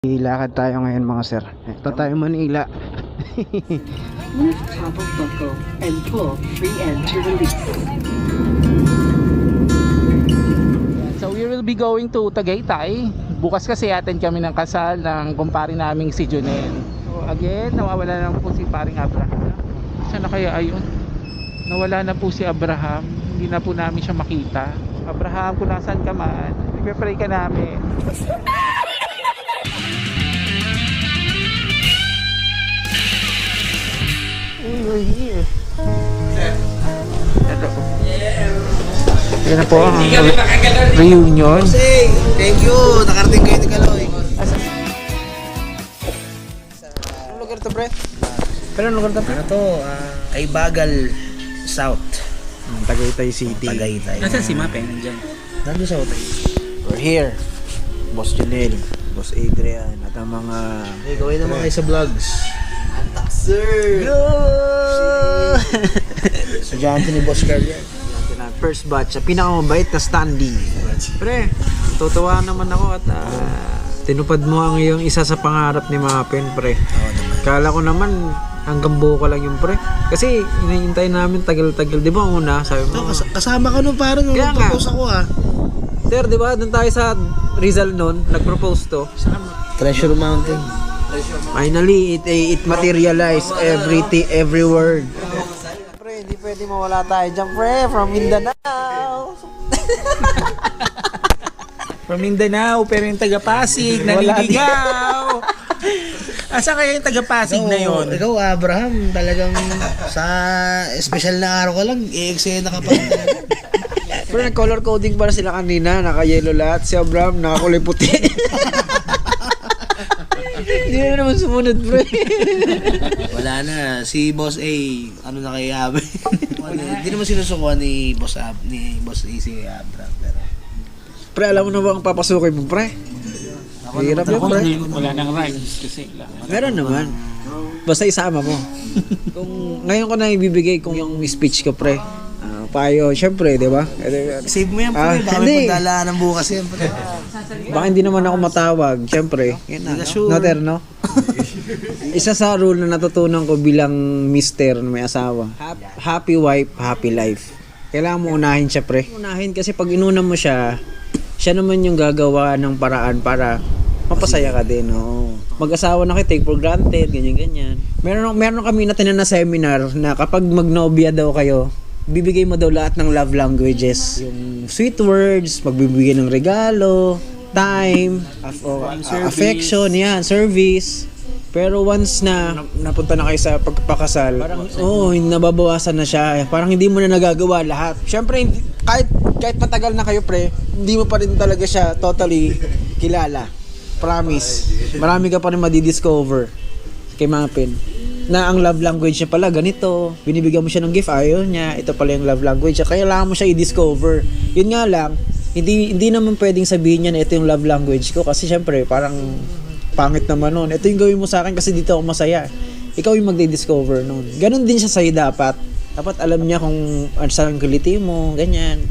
Ilakad tayo ngayon mga sir. Ito tayo Manila. So we will be going to Tagaytay. Bukas kasi attend kami ng kasal ng kumpare naming si Junel. So again, nawawala na po si paring Abraham. Saan na kaya ayun? Nawala na po si Abraham. Hindi na po namin siya makita. Abraham, kung nasaan ka man, nagpe-pray ka namin. Yan na po ang reunion. Thank you. Nakarating kayo ni Kaloy. Anong lugar to, pre? Pero anong lugar to, pre? Ano to? ah, kay Bagal South. Tagaytay City. Tagaytay. Nasaan si Mape? Nandiyan. Nandun sa hotel. We're here. Boss Janelle, Boss Adrian, at ang mga... Hey, gawin naman kayo sa vlogs. Antak, sir! Yo! Estudyante ni Boss Carl yan. First batch, ang pinakamabait na standee. Pre, tutuwa naman ako at ah, tinupad mo ang iyong isa sa pangarap ni Mapen, pre. Kala ko naman hanggang buo ka lang yung pre. Kasi hinihintay namin tagal-tagal. Di ba una, sabi mo? kas- kasama ka nun parang nung nag-propose ako ah. Sir, di ba? Doon tayo sa Rizal noon, nag-propose to. Treasure Mountain. Finally, it, it materialized every, every word. Pwede mawala tayo dyan, pre. From Mindanao. From Mindanao, pero yung taga-Pasig, naliligaw. Asa kaya yung taga-Pasig na yon? Ikaw, Abraham, talagang sa special na araw ka lang, i-eksena ka pa. Pero nag-color coding para sila kanina. Naka-yellow lahat. Si Abraham, nakakulay puti. Hindi na naman sumunod, pre. Wala na. Si Boss A, ano na kay Abe? Hindi naman sinusukuan ni Boss Ab, ni Boss A si Abraham. Pero, Pre, alam mo na ba ang papasukin mo, pre? Hirap yun, pre. Wala nang rhymes kasi. Meron naman. Basta isama mo. kung ngayon ko na ibibigay kung yung speech ko, pre. Ah, payo, syempre, di ba? Eh, save mo yan, Ah, pre. Baka hindi. may pagdalaan ng bukas yan, pre. Baka hindi naman ako matawag, syempre. Yan na, no? sure. Noter, no? Isa sa rule na natutunan ko bilang mister na may asawa. Hap- Happy wife, happy life. Kailangan mo unahin siya, pre. Unahin kasi pag inuna mo siya, siya naman yung gagawa ng paraan para mapasaya ka din. Oo. Mag-asawa na kayo, take for granted, ganyan-ganyan. Meron, meron kami natin na seminar na kapag magnobya daw kayo, bibigay mo daw lahat ng love languages. Yung sweet words, magbibigay ng regalo, time, aff- o, affection, yan, service. Pero once na napunta na kayo sa pagpapakasal, parang oh, nababawasan na siya. Parang hindi mo na nagagawa lahat. Syempre hindi- kahit kahit matagal na kayo pre, hindi mo pa rin talaga siya totally kilala. Promise. Marami ka pa rin madidiscover kay Mapin na ang love language niya pala ganito. Binibigyan mo siya ng gift, ayaw niya. Ito pala yung love language niya. Kailangan mo siya i-discover. Yun nga lang, hindi hindi naman pwedeng sabihin niya na ito yung love language ko kasi syempre parang pangit naman nun. Ito yung gawin mo sa akin kasi dito ako masaya. Ikaw yung magdi-discover nun. Ganon din siya sa'yo dapat. Dapat alam niya kung ano ang kiliti mo, ganyan.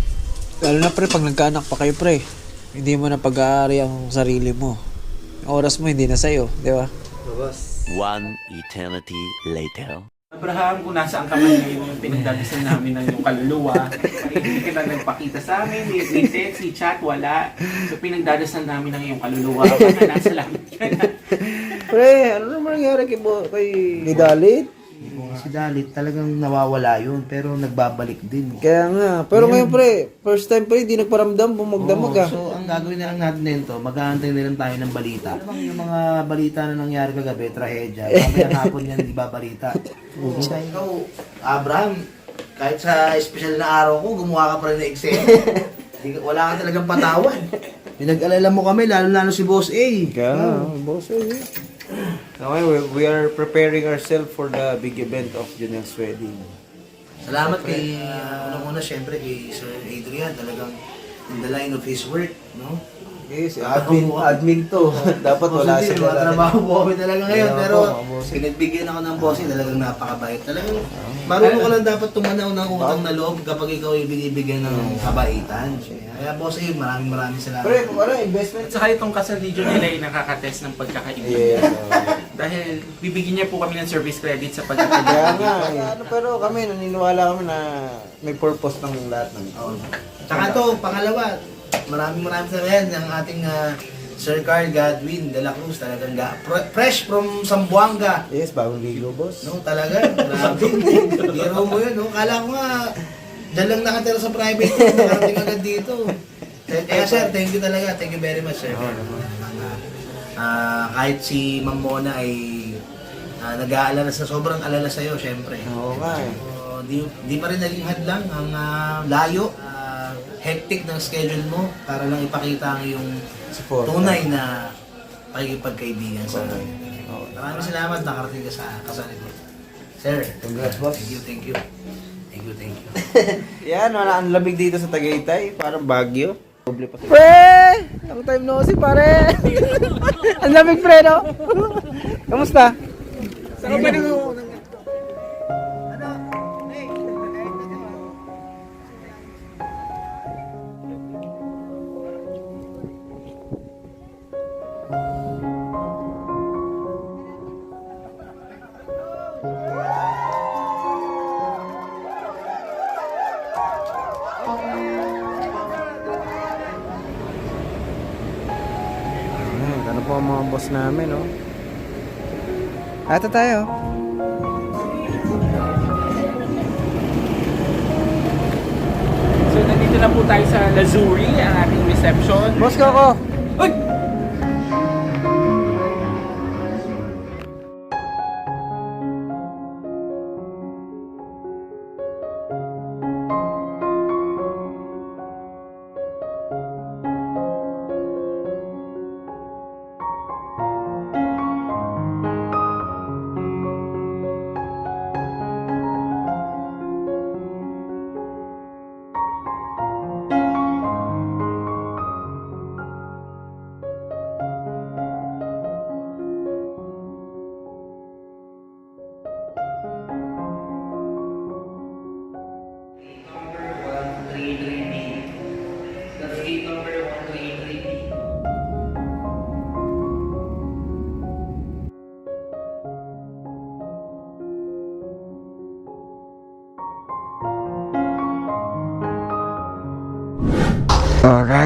Lalo na pre, pag nagkaanak pa kayo pre, hindi mo na pag-aari ang sarili mo. Oras mo hindi na sa'yo, di ba? One eternity later. Abraham, kung nasaan ka man ngayon, yung pinagdadasal namin ng iyong kaluluwa, hindi ka na nagpakita sa amin, may, may text, chat, wala. So pinagdadasal namin ng iyong kaluluwa, baka nasa langit ka na. Pre, ano naman nangyari kay, kay ni Dalit? Si Dalit talagang nawawala yun, pero nagbabalik din. Kaya nga. Pero ngayon pre, first time pre, hindi nagparamdam, bumagdamag ah. So, ang gagawin na lang natin nito, mag-aantay na lang tayo ng balita. Ano bang yung mga balita na nangyari kagabi, trahedya, mamaya hapon yan, di ba balita? Ikaw, Abraham, kahit sa special na araw ko, gumawa ka pa rin ng. Di ka- Wala ka talagang patawan. Pinag-alala mo kami, lalo-lalo si Boss A. Kaya, boss eh. Now, we, we are preparing ourselves for the big event of Junel's wedding. Salamat kay, uh, unang-una, syempre kay Sir Adrian, talagang in the line of his work, no? Yes, admin- admin to. Dapat wala sila. mga trabaho po kami talaga ngayon. Pero pinagbigyan ako ng bossing, talagang napakabait. Talagang marunong ka lang dapat tumanaw ng utang na loob kapag ikaw ay binibigyan ng kabaitan. Kaya bossing, maraming maraming salamat. Pre, ano, investment? At saka itong kasal ni John nila ay nakakatest ng pagkakaibigan. Yes. Dahil bibigyan niya po kami ng service credit sa Kaya nga, eh. ano, pero kami, naniniwala kami na may purpose ng lahat ng Oo. Tsaka to, pangalawa, maraming maraming salamat ng ating ah, Sir Carl Godwin de la Cruz. Talagang ga- pre- fresh from Zamboanga. Yes, bagong ligo, boss. No, talaga. Grabe. Biro mo yun, no? Kala ko nga, dyan lang nakatira sa private room, nakarating agad dito. Eh, Kaya sir, thank you talaga. Thank you very much, sir. Ah, kahit si Ma'am Mona ay ah, nag-aalala sa sobrang alala sa'yo, syempre. Oo nga eh. So, di, di pa rin naging hadlang ang ah, layo, ah, hectic ng schedule mo para lang ipakita ang iyong Support. tunay na pakikipagkaibigan sa akin. Oo. Maraming salamat nakarating ka sa kasal ko. Sir, Congrats, boss. thank you, thank you. Thank you, thank you. Yan, wala ang lamig dito sa Tagaytay. Parang Baguio. Pre! Long time no see, pare! ang lamig, pre, no? Kamusta? Saan ka Ayan, po ang mga boss namin, no? Ito tayo. So nandito na po tayo sa Lazuri, ang ating reception. Boss ko ako. Uy!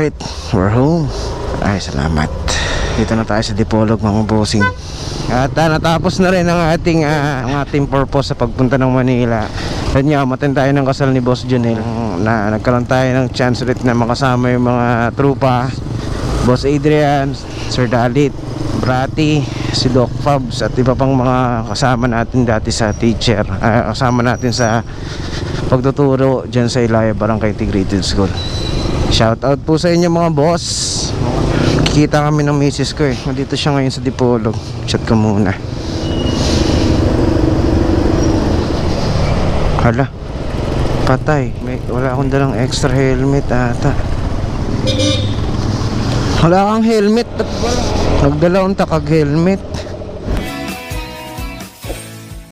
Alright, we're home. Ay, salamat. Dito na tayo sa Dipolog mga bossing. At ah, natapos na rin ang ating ah, ang ating purpose sa pagpunta ng Manila. Yan nga, matin tayo ng kasal ni Boss Junel na nagkaroon tayo ng chance ulit na makasama yung mga trupa. Boss Adrian, Sir Dalit, Brati, si Doc Fabs at iba pang mga kasama natin dati sa teacher. ah, kasama natin sa pagtuturo dyan sa Ilaya Barangay Integrated School. Shout out po sa inyo mga boss. Kikita kami ng misis ko eh. Nandito siya ngayon sa Dipolog. Chat ko muna. Hala. Patay. May, wala akong dalang extra helmet ata. Wala kang helmet. Nagdala akong takag helmet.